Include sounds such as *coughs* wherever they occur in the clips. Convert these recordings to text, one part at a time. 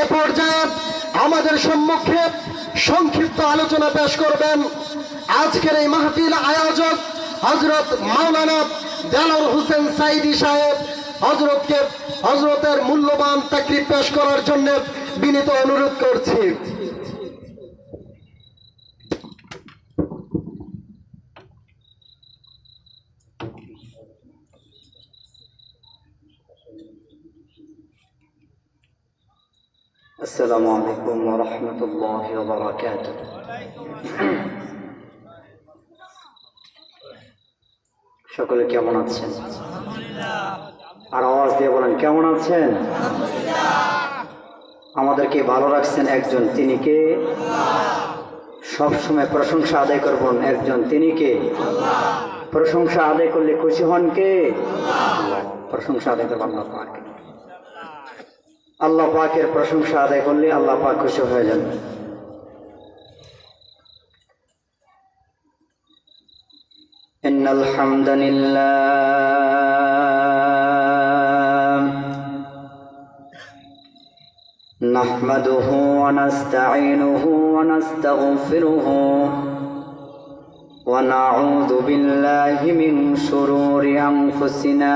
এ পর্যায়ে আমাদের সম্মুখে সংক্ষিপ্ত আলোচনা পেশ করবেন। আজকের এই মাহফিল আয়োজক হজরত মাওলানা দেলার হোসেন সাইদি সাহেব হজরতকে হজরতের মূল্যবান তাকরির পেশ করার জন্য বিনীত অনুরোধ করছি। السلام عليكم ورحمة الله وبركاته সকলে কেমন আছেন আর আওয়াজ দিয়ে বলেন কেমন আছেন আমাদেরকে ভালো রাখছেন একজন তিনি কে সবসময় প্রশংসা আদায় করবেন একজন তিনি কে প্রশংসা আদায় করলে খুশি হন কে প্রশংসা আদায় করবেন আল্লাহ পাকে আল্লাহ পাকের প্রশংসা আদায় করলে আল্লাহ পাক খুশি হয়ে যান إن الحمد لله نحمده ونستعينه ونستغفره ونعوذ بالله من شرور أنفسنا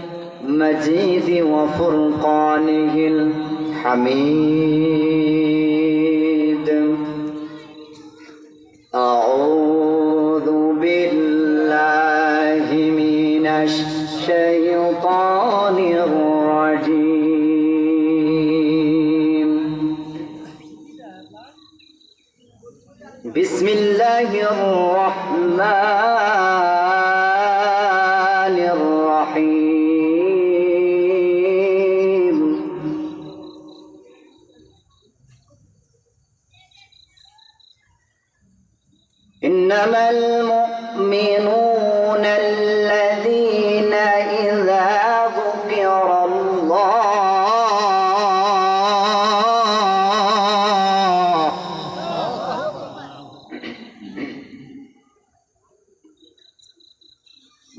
المجيد وفرقانه الحميد. أعوذ بالله من الشيطان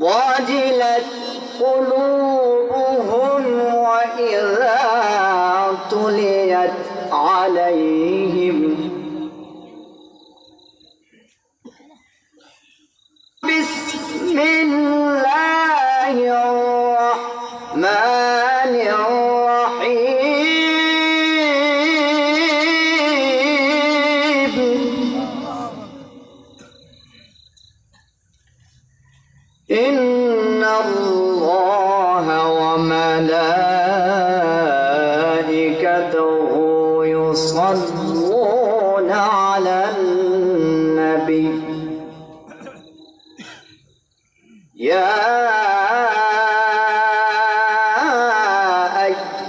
وجلت قلوبهم وإذا تليت عليهم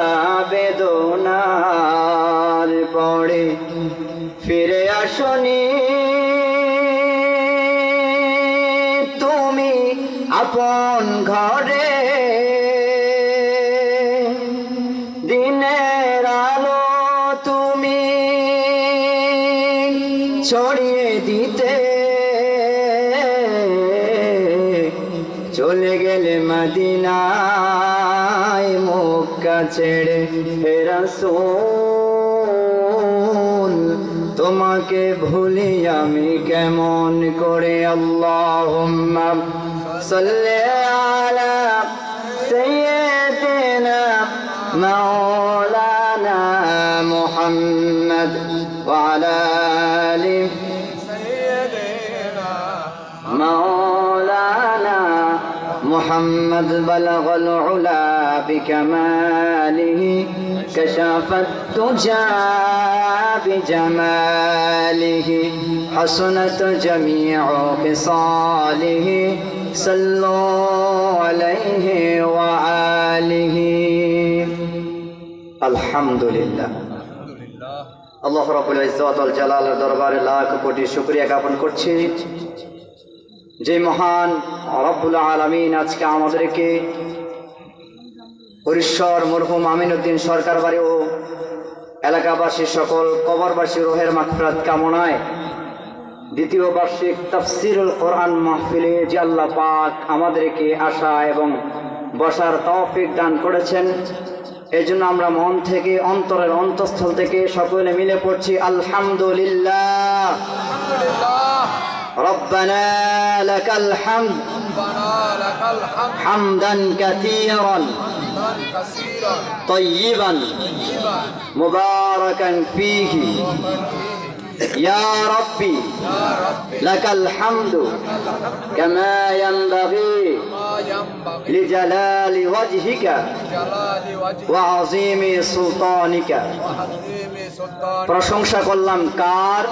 ব্যথা বেদনার পড়ে ফিরে আসনি। তুমি আপন ঘরে ছেড়ে হেরাসুল তোমাকে ভুলি আমি কেমন করে? আল্লাহুম্মা সাল্লি আলা ওয়া আলা محمد بلغ العلا بكماله كشف الدجى بجماله حسنت جميع خصاله صلوا عليه وآله الحمد لله আল্লাহ রাব্বুল ইজ্জত ওয়াল জালালের দরবারে লাখ কোটি শুকরিয়া জ্ঞাপন করছি যে মহান রব্বুল আলামিন আজকে আমাদেরকে হরিশ্বর মরহুম আমিনুদ্দিন সরকার বাড়ি ও এলাকাবাসী সকল কবরবাসী রোহের মাগফিরাত কামনায় দ্বিতীয় বার্ষিক তাফসিরুল কোরআন মাহফিলে আল্লাহ পাক আমাদেরকে আসা এবং বসার তৌফিক দান করেছেন এই জন্য আমরা মন থেকে, অন্তরের অন্তঃস্থল থেকে সকলে মিলে পড়ছি আলহামদুলিল্লাহ। ربنا لك الحمد حمدا كثيرا طيبا مباركا فيه. يا ربي لك الحمد كما ينبغي. لجلال وجهك جلال وجهك وعظيم سلطانك وعظيم سلطانك প্রশংসা করলাম কার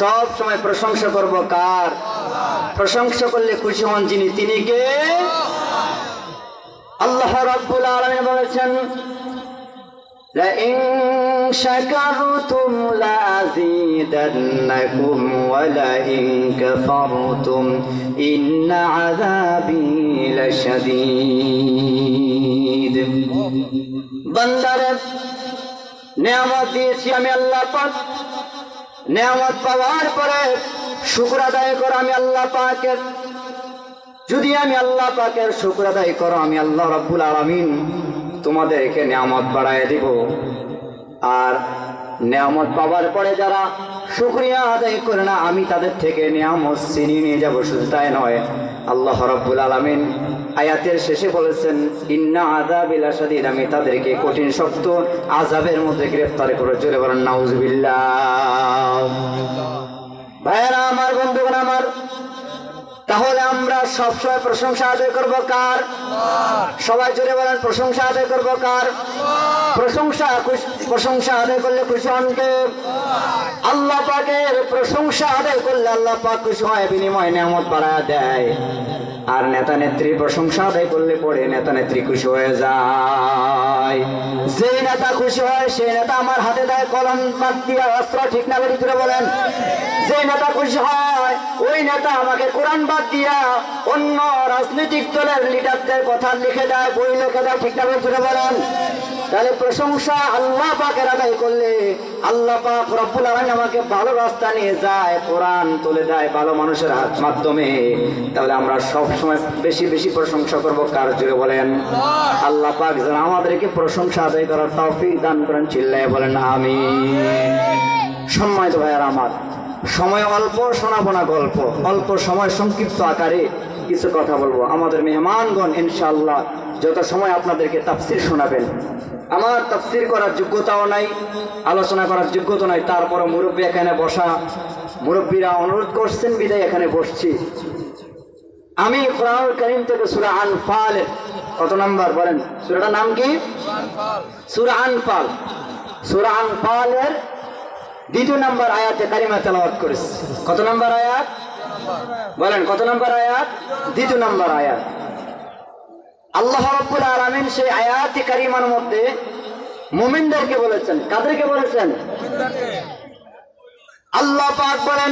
সব সময় প্রশংসা করব কার প্রশংসা করলে খুশি হন যিনি তিনি কে আল্লাহ রাব্বুল আলামিন বলেছেন لئن شكرتم لأزيدنكم ولئن كفرتم إن عذابي لشديد বান্দারে নেয়ামত দিয়েছি আমি আল্লাহ পাক নেয়ামত পাওয়ার পরে শুক্র আদায় করো আমি আল্লাহ পাকের যদি আমি আল্লাহ পাকের শুক্র আদায় করো আমি আল্লাহ রব্বুল আলামিন তোমাদেরকে নিয়ামত বাড়ায় দিব। আর নিয়ামত পাওয়ার পরে যারা শুক্রিয়া আদায় করে না, আমি তাদের থেকে নিয়ামত ছিনিয়ে নিয়ে যাব, শুধু তাই নয়। আল্লাহ রব্বুল আলামিন আয়াতের শেষে বলেছেন, ইন্না আযাবিল আসাদিদ আমি তাদেরকে কঠিন শক্ত আযাবের মধ্যে গ্রেফতার করে চলে বলেন নাউজুবিল্লাহ। ভাইয়েরা, আমার বন্ধুগণ, আমার তাহলে আমরা সবসময় প্রশংসা আদায় করব কার? সবাই জোরে বলেন, প্রশংসা আদায় করব কার? প্রশংসা প্রশংসা আদায় করলে খুশি হন কে? আল্লাহ পাকের প্রশংসা আদায় করলে আল্লাহ পাক খুশি হয়, বিনিময় নিয়ামত বাড়া দেয়। আর নেতা নেত্রী প্রশংসা আদায় করলে পরে নেতা নেত্রী খুশি হয়ে যায়। যে নেতা খুশি হয়, সেই নেতা আমার হাতে দেয় কলম দিয়া অস্ত্র, ঠিক না তুলে বলেন। যে নেতা খুশি হয়, ওই নেতা আমাকে কোরআন বাদ দিয়া অন্য রাজনৈতিক দলের লিডারদের কথা লিখে দেয়, বই লিখে দেয়, ঠিক না তুলে বলেন। তাহলে প্রশংসা আল্লাহ পাকের আদায় করলে আল্লাহ পাক রব্বুল আলামিন আমাকে ভালো রাস্তা নিয়ে যায়, কোরআন তুলে দেয় ভালো মানুষের হাত মাধ্যমে। তাহলে আমরা সব সময় বেশি বেশি প্রশংসা করব, কার জুড়ে বলেন? আল্লাহ পাক যেন আমাদেরকে প্রশংসা আদায় করার তৌফিক দান করেন, চিল্লায় বলেন আমি সম্মানিত ভাইয়ার আমার, সময় অল্প শোনাবো না গল্প। অল্প সময় সংক্ষিপ্ত আকারে কিছু কথা বলব। আমাদের মেহমানগণ, ইনশাআল্লাহ, যত সময় আপনাদেরকে তাফসির শোনাবেন, আমার তাফসির করার যোগ্যতাও নাই, আলোচনা করার যোগ্যতা নাই, তারপরও মুরব্বী এখানে বসা, মুরব্বীরা অনুরোধ করছেন, বিদায় এখানে বসছি। আমি কোরআন করিম থেকে সুরা আনফালের কত নাম্বার বলেন? সুরাটার নাম কি? আনফাল সুরা আনফাল। সুরা আনফালের দ্বিতীয় নাম্বার আয়াতে কারিমা তেলাওয়াত করেছে। কত নাম্বার আয়াত? বলেন কত নাম্বার আয়াত? দ্বিতীয় নাম্বার আয়াত। আল্লাহ রাব্বুল আলামিন সেই আয়াতি কারিমার মধ্যে মুমিনদেরকে বলেছেন। কাদেরকে বলেছেন? আল্লাহ পাক বলেন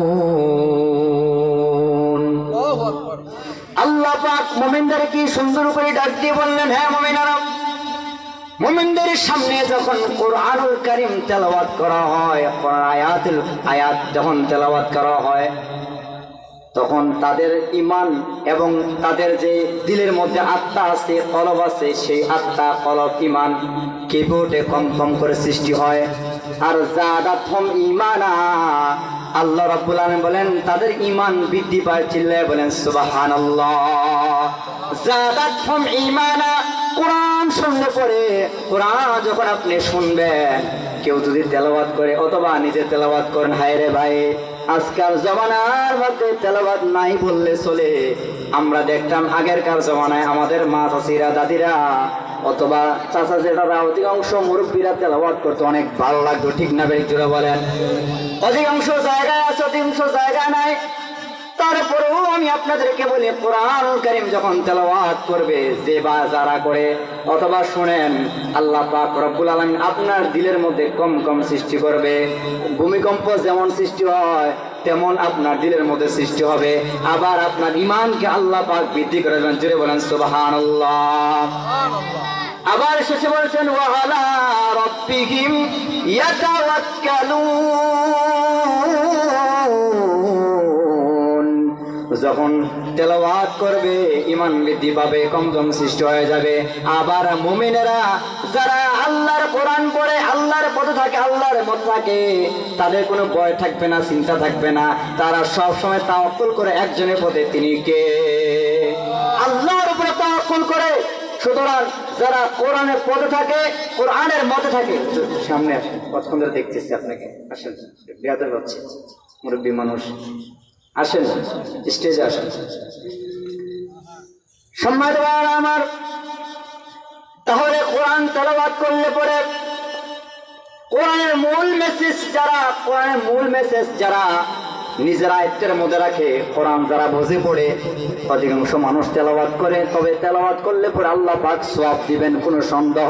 মোমিনদের কি সুন্দর করে ডাক দিয়ে বললেন হ্যাঁ মোমিনারা, মোমিনদের সামনে যখন কোরআনুল কারিম তেলাওয়াত করা হয় আয়াতুল, আয়াত যখন তেলাওয়াত করা হয়, তখন তাদের ইমান এবং তাদের যে দিলের মধ্যে আত্মা আছে, কলব আছে, সেই আত্মা, কলব ইমান কিবোর্ডে কম কম করে সৃষ্টি হয়। আর জাদাতহম ইমানা আল্লাহ রব্বুল আলম বলেন, তাদের ইমান বৃদ্ধি পায় চিল্লায় বলেন সুবাহান আল্লাহ কোরআন শুনলে পরে কোরআন যখন আপনি শুনবেন, কেউ যদি তেলাবাদ করে অথবা নিজে তেলাবাদ করেন হায় রে ভাই আজকাল জমানার মধ্যে তেলাবাদ নাই বললে চলে। আমরা দেখতাম আগেরকার জমানায় আমাদের মা চাষিরা দাদিরা অথবা চাচা জেঠারা অধিকাংশ মুরব্বীরা তেলাবাদ করতো, অনেক ভালো লাগতো, ঠিক না বেরিক বলেন? অধিকাংশ জায়গায় আছে, অধিকাংশ জায়গা নাই। তারপরেও আমি আপনাদেরকে বলি, কোরআন করিম যখন তেলাওয়াত করবে, যে বা যারা করে, অথবা শুনেন, আল্লাহ পাক রব্বুল আলামিন আপনার দিলের মধ্যে কম কম সৃষ্টি করবে। ভূমিকম্প যেমন সৃষ্টি হয়, তেমন আপনার দিলের মধ্যে সৃষ্টি হবে। আবার আপনার ইমানকে আল্লাহ পাক বৃদ্ধি করে দেবেন। জুড়ে বলেন, সুবহানাল্লাহ। আবার শেষে বলছেন, ওয়ালা রব্বিহিম ইয়াতাওয়াক্কালুন। যখন তেলাওয়াত করবে ইমান বৃদ্ধি পাবে, কমজম সৃষ্টি হয়ে যাবে। আবার মুমিনেরা যারা আল্লাহর কোরআন পড়ে, আল্লাহর পথে থাকে, আল্লাহর মত থাকে, তাদের কোনো ভয় থাকবে না, চিন্তা থাকবে না। তারা সব সময় তাওয়াক্কুল করে একজনের পথে, তিনি কে? আল্লাহর উপরে তাওয়াক্কুল করে। সুতরাং যারা কোরআনের পথে থাকে, কোরআনের মতে থাকে। সামনে আসেন ধরে দেখতেছি আপনাকে। আসেন, বেয়াদব হচ্ছে। মুরব্বী মানুষ। আসেন স্টেজে আসেন। ভাইয়েরা আমার, তাহলে কোরআন তেলাবাদ করলে পরে কোরআনের মূল মেসেজ যারা, কোরআনের মূল মেসেজ যারা নিজের আয়ত্তের মধ্যে রাখে, কোরআন যারা বুঝে পড়ে, অধিকাংশ মানুষ তেলাবাদ করে, তবে তেলাবাদ করলে পরে আল্লাহ পাক সওয়াব দিবেন, কোনো সন্দেহ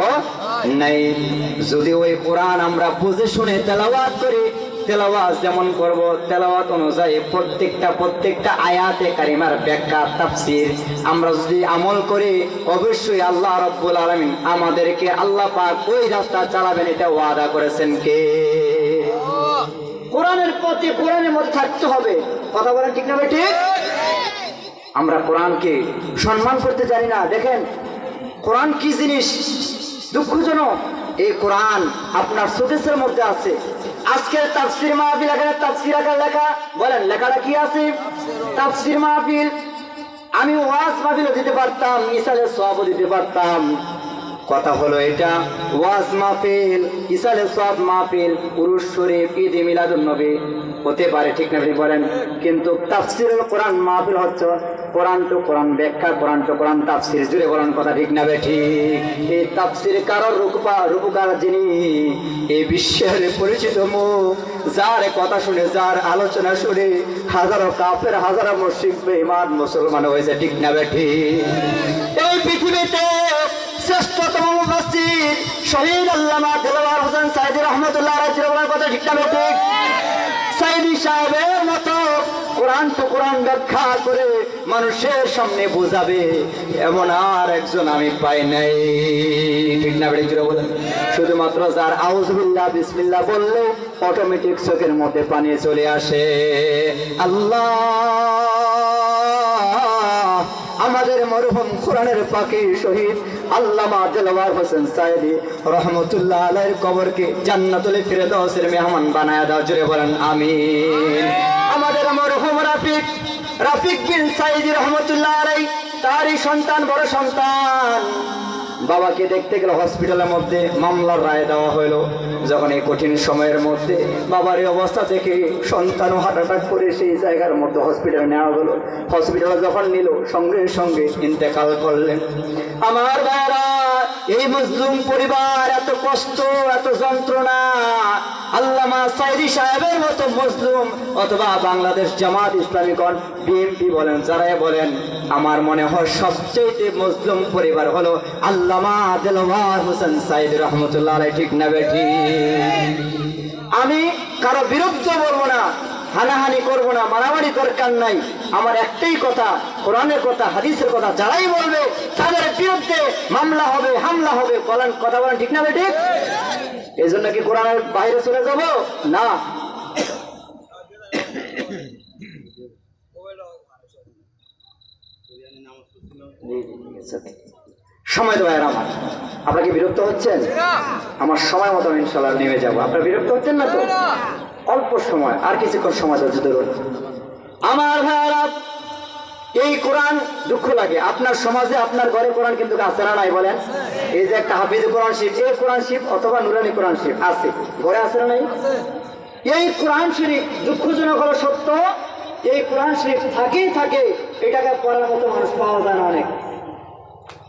নেই। যদি ওই কোরআন আমরা বুঝে শুনে তেলাবাদ করি তেলাওয়াত যেমন করব তেলাওয়াত অনুযায়ী প্রত্যেকটা প্রত্যেকটা আয়াতে কারিমার ব্যাখ্যা তাফসির আমরা যদি আমল করি অবশ্যই আল্লাহ রব্বুল আলামিন আমাদেরকে আল্লাহ পাক ওই রাস্তা চালাবেন এটা ওয়াদা করেছেন কে? কোরআনের প্রতি কোরআনের মধ্যে থাকতে হবে। কথা বলেন ঠিক না ভাই ঠিক? আমরা কোরআনকে সম্মান করতে জানি না। দেখেন কোরআন কি জিনিস? দুঃখজনক। এই কোরআন আপনার শোকেসের মধ্যে আছে। আজকের তাফসির মাহফিল, এখানে তাফসির আকার লেখা। বলেন, লেখাটা কি আছে? তাফসির মাহফিল। আমি ওয়াজ দিতে পারতাম, ইসালের দিতে পারতাম। কথা হলো এটা, ওয়াজ মাহফিল ইসালে সব মাহফিল পুরুষ শরীফ ঈদ মিলাদুন নবী। হতে পারে, ঠিক না বলেন কিন্তু তাফসিরুল কোরআন মাহফিল হচ্ছে কোরআন তো কোরআন, ব্যাখ্যা কোরআন তো কোরআন, তাফসির জুড়ে বলেন কথা ঠিক না বেঠি। এই তাফসির কারোর রূপা রূপকার যিনি এই বিশ্বের পরিচিত মুখ, যার কথা শুনে, যার আলোচনা শুনে হাজারো কাফের, হাজারো মুশরিক, বেঈমান মুসলমান হয়েছে, ঠিক না বেঠি? এই পৃথিবীতে শ্রেষ্ঠতম মুফাসসির শহীদ আল্লামা দেলাওয়ার হোসেন সাইদি রহমতুল্লাহ আলাইহি কথা ঠিক না ঠিক সাইদি সাহেবের মতো কোরআন তো কোরআন ব্যাখ্যা করে মানুষের সামনে বোঝাবে। এমন আর একজন আমি পাই নাই। ঠিক না বেড়ে জুড়ে বলেন। শুধুমাত্র যার আউজবিল্লাহ বিসমিল্লা বললে অটোমেটিক চোখের মধ্যে পানি চলে আসে। আল্লাহ! আমাদের মরহুম কোরআনের পাখি শহীদ আল্লামা দেলওয়ার হোসেন সাইদি রহমতুল্লাহ আলাইহির কবরকে জান্নাতুল ফিরদাউসের মেহমান বানায় দাও জুড়ে বলেন, আমিন। রাফিক রাফিক বিন সাইদি রহমতুল্লাহ আলাই তারই সন্তান, বড় সন্তান। বাবাকে দেখতে গেলে হসপিটালের মধ্যে মামলার রায় দেওয়া হলো। যখন এই কঠিন সময়ের মধ্যে বাবার এই অবস্থা থেকে সন্তানও হার্ট অ্যাটাক করে সেই জায়গার মধ্যে হসপিটালে নেওয়া হলো। হসপিটালে যখন নিল, সঙ্গে সঙ্গে ইন্তেকাল করলেন। আমার ভাইরা এই মুসলিম পরিবার এত কষ্ট, এত যন্ত্রণা। আল্লামা সাইদি সাহেবের মতো মুসলিম অথবা বাংলাদেশ জামাত ইসলামীগণ বিএনপি বলেন, যারাই বলেন, আমার মনে হয় সবচেয়ে মুসলিম পরিবার হলো আল্লামা দেলওয়ার হোসেন সাইদ রহমতুল্লাহ ঠিক না বেঠি আমি কারও বিরুদ্ধে বলব না। হানাহানি করব না মারামারি দরকার নাই। আমার একটাই কথা কোরআনের কথা হাদিসের কথা যারাই বলবে তাদের বিরুদ্ধে মামলা হবে হামলা হবে। বলেন কথা বলেন ঠিক না বেঠিক এই জন্য কি কোরআনের বাইরে চলে যাব? না। *coughs* সময় দেওয়া আমার। আপনারা কি বিরক্ত হচ্ছেন? আমার সময় মতো ইনশাল্লাহ নেমে যাব। আপনারা বিরক্ত হচ্ছেন না তো? অল্প সময়, আর কিছুক্ষণ সময় ধৈর্য ধরুন। আমার ভাইয়ারা, এই কোরআন দুঃখ লাগে। আপনার সমাজে, আপনার ঘরে কোরআন কিন্তু আছে না নাই বলেন? এই যে একটা হাফিজ কোরআন শিব এই কোরআন শিব অথবা নুরানি কোরআন শিব আছে। ঘরে আছে না নাই? এই কোরআন শরীফ দুঃখজনক হলো সত্য। এই কোরআন শরীফ থাকেই থাকে, এটাকে পড়ার মতো মানুষ পাওয়া যায় না অনেক।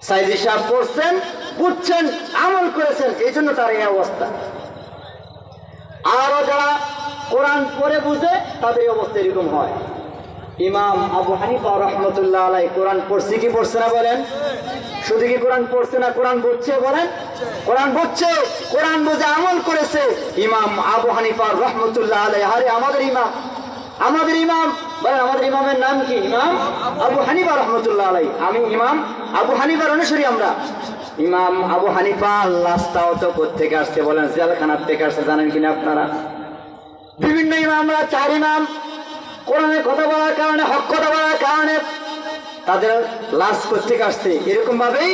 সাইজি সাহেব পড়ছেন বুঝছেন আমল করেছেন এই জন্য তার এই অবস্থা। যারা কোরআন বুঝে, তাদের অবস্থা এরকম হয়। ইমাম আবু হানিফা রহমতুল্লাহ আলাই কোরআন পড়ছে কি পড়ছে না বলেন? শুধু কি কোরআন পড়ছে না কোরআন বুঝছে বলেন? কোরআন বুঝছে, কোরআন বুঝে আমল করেছে। ইমাম আবু হানিফা রহমতুল্লাহ আলাই আরে আমাদের ইমাম আমাদের ইমাম, বলেন আমাদের ইমামের নাম কি? ইমাম আবু হানিফা রহমতুল্লাহ আলাই আমি ইমাম আবু হানিফার অনুসারী আমরা। ইমাম আবু হানিফা লাস্তাও তো কোথেকে আসছে বলেন জেলখানার থেকে আসছে, জানেন কিনা আপনারা? বিভিন্ন ইমামরা, চার ইমাম, কোরআনে কথা বলার কারণে, হক কথা বলার কারণে তাদের লাশ কোথেকে আসছে? এরকম ভাবেই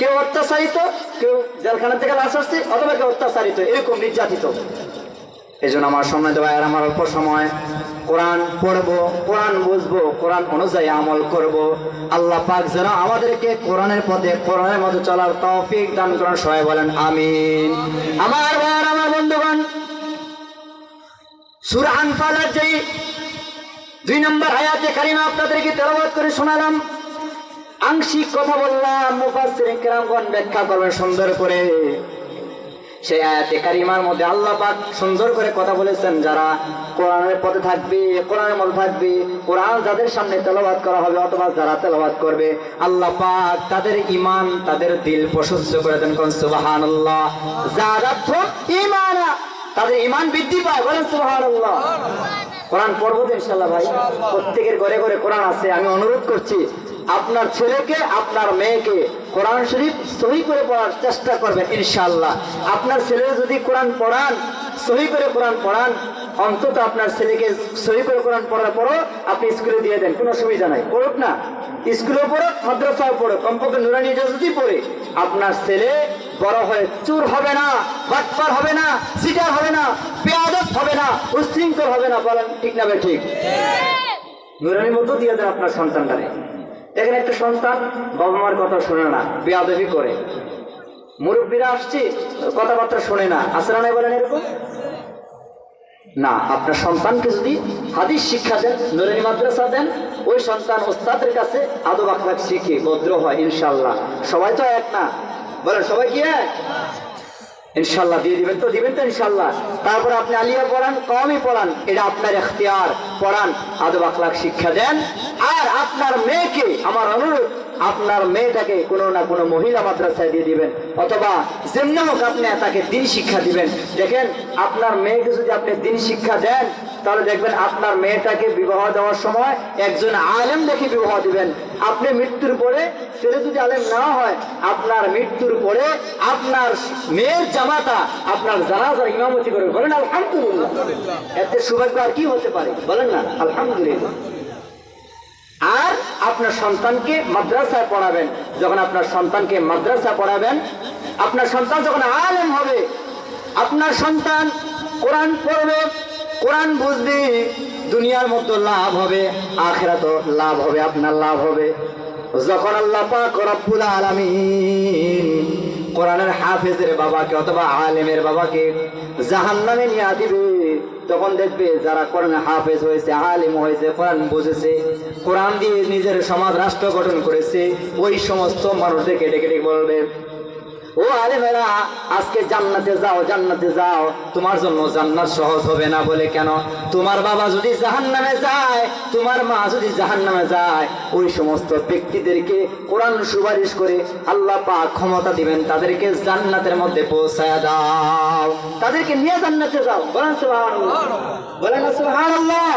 কেউ অত্যাচারিত, কেউ জেলখানা থেকে লাশ আসছে, অথবা কেউ অত্যাচারিত, এরকম নির্যাতিত। এই জন্য আমার সময় দেওয়া আর আমার অল্প সময় কোরআন পড়ব, কোরআন বুঝব, কোরআন অনুযায়ী আমল করব। আল্লাহ পাক যেন আমাদেরকে কোরআনের পথে, কোরআনের মধ্যে চলার তৌফিক দান করেন, সবাই বলেন আমিন। আমার ভাইয়ার, আমার বন্ধুগণ, সুর আনফালের যেই দুই নম্বর আয়াতে কারিমা আপনাদেরকে তেলাবাদ করে শোনালাম, আংশিক কথা বললাম মুফাসসির কেরামগণ ব্যাখ্যা করবেন সুন্দর করে। সেই আয়াতে কারিমার মধ্যে আল্লাহ পাক সুন্দর করে কথা বলেছেন, যারা কোরআনের পথে থাকবে, কোরআনের মধ্যে থাকবে, কোরআন যাদের সামনে তেলাবাদ করা হবে অথবা যারা তেলাবাদ করবে, আল্লাহ পাক তাদের ইমান তাদের দিল প্রশস্ত করে দেন, কোন সুবহানাল্লাহ। যারা ইমানা তাদের ইমান বৃদ্ধি পায়, বলেন সুবহানাল্লাহ। কোরআন পড়ব তো ইনশাল্লাহ ভাই? প্রত্যেকের ঘরে ঘরে কোরআন আছে আমি অনুরোধ করছি আপনার ছেলেকে আপনার মেয়েকে কোরআন শরীফ সহি করে পড়ার চেষ্টা করবেন ইনশাল্লাহ আপনার ছেলে যদি কোরআন পড়ান সহি করে কোরআন পড়ান অন্তত আপনার ছেলেকে সহি করে কোরআন পড়ার পরও আপনি স্কুলে দিয়ে দেন কোনো সুবিধা নাই। পড়ুক না। স্কুলেও পড়ুক মাদ্রাসাও পড়ুক কমপক্ষে নুরানি যদি পড়ে। আপনার ছেলে বড় হয়ে চুর হবে না, বাটপার হবে না, সিটার হবে না পেয়াদত হবে না, উশৃঙ্খল হবে না, বলেন ঠিক না ঠিক মতো দিয়ে দেন আপনার সন্তানটারে। একটা সন্তান, বাবা মার কথা শোনে না করে। মুরব্বীরা আসছে, কথাবার্তা শোনে না। আসরা নাই বলেন এরকম? না, আপনার সন্তানকে যদি হাদিস শিক্ষা দেন, নুরানি মাদ্রাসা দেন, ওই সন্তান ওস্তাদের কাছে আদব আখলাক শিখে, ভদ্র হয় ইনশাল্লাহ সবাই তো এক না। বলেন, সবাই কি এক? ইনশাল্লাহ, দিয়ে দিবেন তো দিবেন তো ইনশাল্লাহ। তারপর আপনি আলিয়া পড়ান কমই পড়ান, এটা আপনার এখতিয়ার। পড়ান, আদব আখলাক শিক্ষা দেন। আর আপনার মেয়েকে, আমার অনুরোধ, আপনার মেয়েটাকে কোনো না কোনো মহিলা মাদ্রাসায় দিয়ে দিবেন। অথবা যেমনি হোক আপনি তাকে দিন শিক্ষা দিবেন। দেখেন, আপনার মেয়েকে যদি আপনি দিন শিক্ষা দেন তাহলে দেখবেন আপনার মেয়েটাকে বিবাহ দেওয়ার সময় একজন আলেম দেখে বিবাহ দিবেন। আপনি মৃত্যুর পরে ছেলে যদি আলেম না হয় আপনার মৃত্যুর পরে আপনার মেয়ের জামাতা আপনার জানাজার ইমামতি করবে বলেন আলহামদুলিল্লাহ। এতে সৌভাগ্য আর কি হতে পারে? বলেন না আলহামদুলিল্লাহ। আর আপনার সন্তানকে মাদ্রাসায় পড়াবেন। যখন আপনার সন্তানকে মাদ্রাসা পড়াবেন আপনার সন্তান যখন আলেম হবে আপনার সন্তান কোরআন পড়বে কোরআন বুঝবে দুনিয়ার মতো লাভ হবে আখেরাত লাভ হবে, আপনার লাভ হবে। যখন আল্লাহ পাক রব্বুল কোরআনের হাফেজের বাবাকে অথবা আলেমের বাবাকে জাহান্নামে নিয়ে দিবে, তখন দেখবে যারা কোরআন হাফেজ হয়েছে, আলেম হয়েছে, কোরআন বুঝেছে, কোরআন দিয়ে নিজের সমাজ রাষ্ট্র গঠন করেছে, ওই সমস্ত মানুষদেরকে ডেকে ডেকে বলবে ও আরে আলেমেরা আজকে জান্নাতে যাও জান্নাতে যাও। তোমার জন্য জান্নাত সহজ হবে না বলে কেন? তোমার বাবা যদি জাহান্নামে যায়, তোমার মা যদি জাহান্নামে যায়, ওই সমস্ত ব্যক্তিদেরকে কোরআন সুপারিশ করে আল্লাহ পাক ক্ষমতা দিবেন, তাদেরকে জান্নাতের মধ্যে পৌঁছায় দাও। তাদেরকে নিয়ে জান্নাতে যাও। বলেন সুবহানাল্লাহ। বলেন সুবহানাল্লাহ।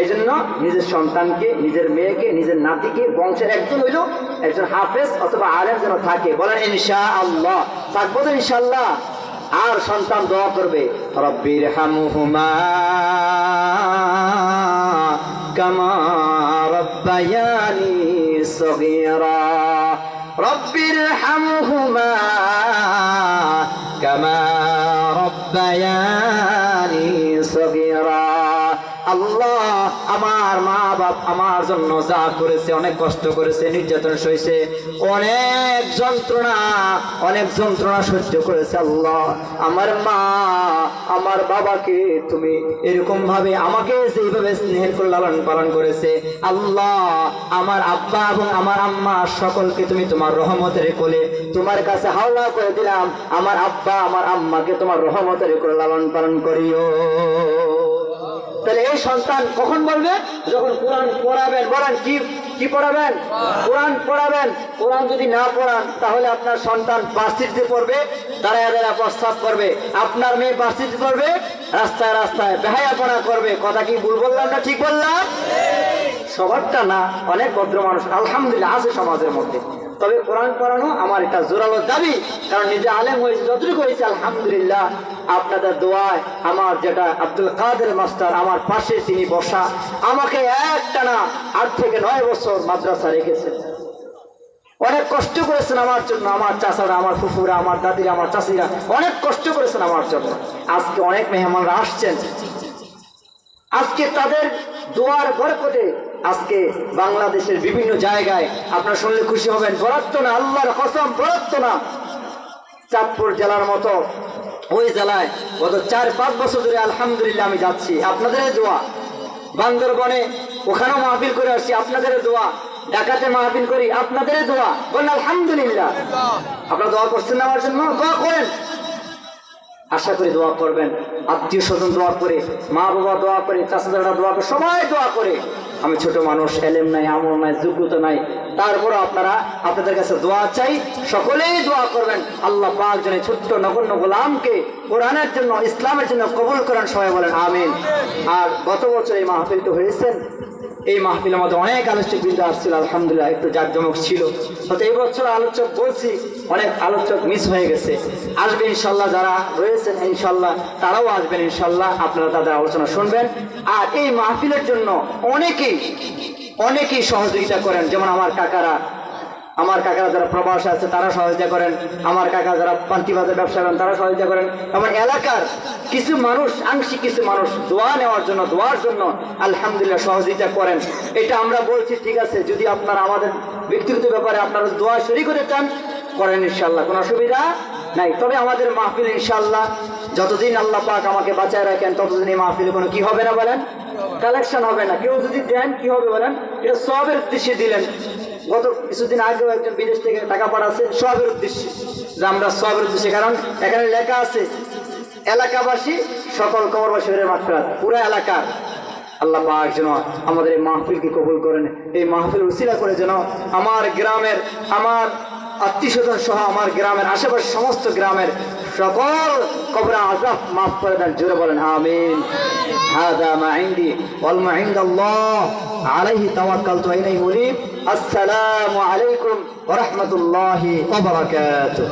এই জন্য নিজের সন্তানকে, নিজের মেয়েকে, নিজের নাতিকে, বংশের একজন হইল একজন হাফেজ অথবা আলেম যেন থাকে। বলেন ইনশা আল্লাহ থাকব তো ইনশাল্লাহ আর সন্তান দোয়া করবে রব্বির হামুহুমা কামা রব্বায়ানি সগীরা। রব্বির হামুহুমা কামা রব্বায়ানি সগীরা। আমার মা বাপ আমার জন্য যা করেছে, অনেক কষ্ট করেছে, নির্যাতন সইছে, অনেক যন্ত্রণা অনেক যন্ত্রণা সহ্য করেছে আল্লাহ। আমার মা, আমার বাবাকে তুমি এরকম ভাবে আমাকে যেইভাবে স্নেহের করে লালন পালন করেছে, আল্লাহ, আমার আব্বা এবং আমার আম্মা সকলকে তুমি তোমার রহমতের কোলে, তোমার কাছে হাওলা করে দিলাম, আমার আব্বা, আমার আম্মাকে তোমার রহমতের করে লালন পালন করিও। তাহলে এই সন্তান কখন বলবে? যখন কোরআন পড়াবেন। বলেন, কি কি পড়াবেন? কোরআন পড়াবেন। কোরআন যদি না পড়ান, তাহলে আপনার সন্তান বাসিতে পড়বে, দাঁড়ায় দাঁড়ায় প্রস্তাব করবে। আপনার মেয়ে বাসিতে পড়বে, রাস্তায় রাস্তায় বেহায়াপনা করবে। কথা কি ভুল বললাম না ঠিক বললাম? সবারটা না, অনেক ভদ্র মানুষ, আলহামদুলিল্লাহ, আছে সমাজের মধ্যে। তবে কোরআন পড়ানো আমার এটা জোরালো দাবি, কারণ নিজে আলেম হয়েছে, যতটুকু হয়েছে, আলহামদুলিল্লাহ, আপনাদের দোয়ায় আমার যেটা আব্দুল কাদের মাস্টার, আমার পাশে তিনি বসা, আমাকে একটা না আট থেকে নয় বছর মাদ্রাসা রেখেছেন। অনেক কষ্ট করেছেন আমার জন্য, আমার চাচারা, আমার ফুফুরা, আমার দাদিরা, আমার চাষিরা অনেক কষ্ট করেছেন আমার জন্য। আজকে অনেক মেহমানরা আসছেন। আজকে তাদের দোয়ার বরকতে আজকে বাংলাদেশের বিভিন্ন জায়গায় আপনারা শুনলে খুশি হবেন বরাত্ত না, আল্লাহর কসম বরাত্ত না। চাঁদপুর জেলার মতো ওই জেলায় গত চার, পাঁচ বছর ধরে আলহামদুলিল্লাহ আমি যাচ্ছি। আপনাদের দোয়া, বান্দরবনে ওখানেও মাহফিল করে আসছি, আপনাদের দোয়া, ঢাকাতে মাহফিল করি, আপনাদের দোয়া, বলেন আলহামদুলিল্লাহ। আপনারা দোয়া করছেন না আমার জন্য? দোয়া করেন। আশা করি দোয়া করবেন। আত্মীয় স্বজন দোয়া করে, মা বাবা দোয়া করে চাষাদারা দোয়া করে, সবাই দোয়া করে। আমি ছোট মানুষ, এলেম নাই, আমল নাই যোগ্যতা নাই। তারপরে আপনারা, আপনাদের কাছে দোয়া চাই, সকলেই দোয়া করবেন। আল্লাহ পাক এই ছোট্ট নগণ্য গোলামকে কোরআনের জন্য, ইসলামের জন্য কবুল করেন, সবাই বলেন, আমিন। আর গত বছর এই মাহফিল তো হয়েছেন। এই মাহফিলের মধ্যে অনেক আলোচক বৃন্দ আসছিল, আলহামদুলিল্লাহ, একটু জাঁকজমক ছিল। হয়তো এই বছর আলোচক বলছি, অনেক আলোচক মিস হয়ে গেছে। আসবে ইনশাল্লাহ যারা রয়েছেন, ইনশাল্লাহ তারাও আসবেন ইনশাল্লাহ, আপনারা তাদের আলোচনা শুনবেন। আর এই মাহফিলের জন্য অনেকেই অনেকেই সহযোগিতা করেন। যেমন আমার কাকারা আমার কাকারা যারা প্রবাসে আছে, তারা সহযোগিতা করেন। আমার কাকা যারা বাজার ব্যবসা করেন, তারা সহযোগিতা করেন। আমার এলাকার কিছু মানুষ, আংশিক কিছু মানুষ দোয়া নেওয়ার জন্য, দোয়ার জন্য আলহামদুলিল্লাহ সহযোগিতা করেন। এটা আমরা বলছি, ঠিক আছে, যদি আপনারা আমাদের ব্যক্তিগত ব্যাপারে আপনারা দোয়া শরীর করে চান, করেন ইনশাল্লাহ কোনো অসুবিধা নাই। তবে আমাদের মাহফিল ইনশাল্লাহ যতদিন আল্লাহ পাক আমাকে বাঁচায় রাখেন, ততদিন এই মাহফিলে কোনো কি হবে না বলেন? কালেকশন হবে না। কেউ যদি দেন, কি হবে বলেন? এটা সবের উদ্দেশ্যে দিলেন। গত কিছুদিন আগেও একজন বিদেশ থেকে টাকা পাঠাচ্ছে সবের উদ্দেশ্যে। যে আমরা সবের উদ্দেশ্যে, কারণ এখানে লেখা আছে, এলাকাবাসী সকল কবরবাসী মাত্রাত পুরো এলাকার আল্লাহ পাক যেন আমাদের এই মাহফিলকে কবুল করেন। এই মাহফিল উসিলা করে যেন আমার গ্রামের, আমার আত্মীয় স্বজন সহ আমার গ্রামের আশেপাশে সমস্ত গ্রামের সকল কবর আজাব মাফ করে দেন জোরে বলেন আমিন هذا ما عندي والما عند الله عليه توكلت وإليه أنيب السلام عليكم ورحمة الله وبركاته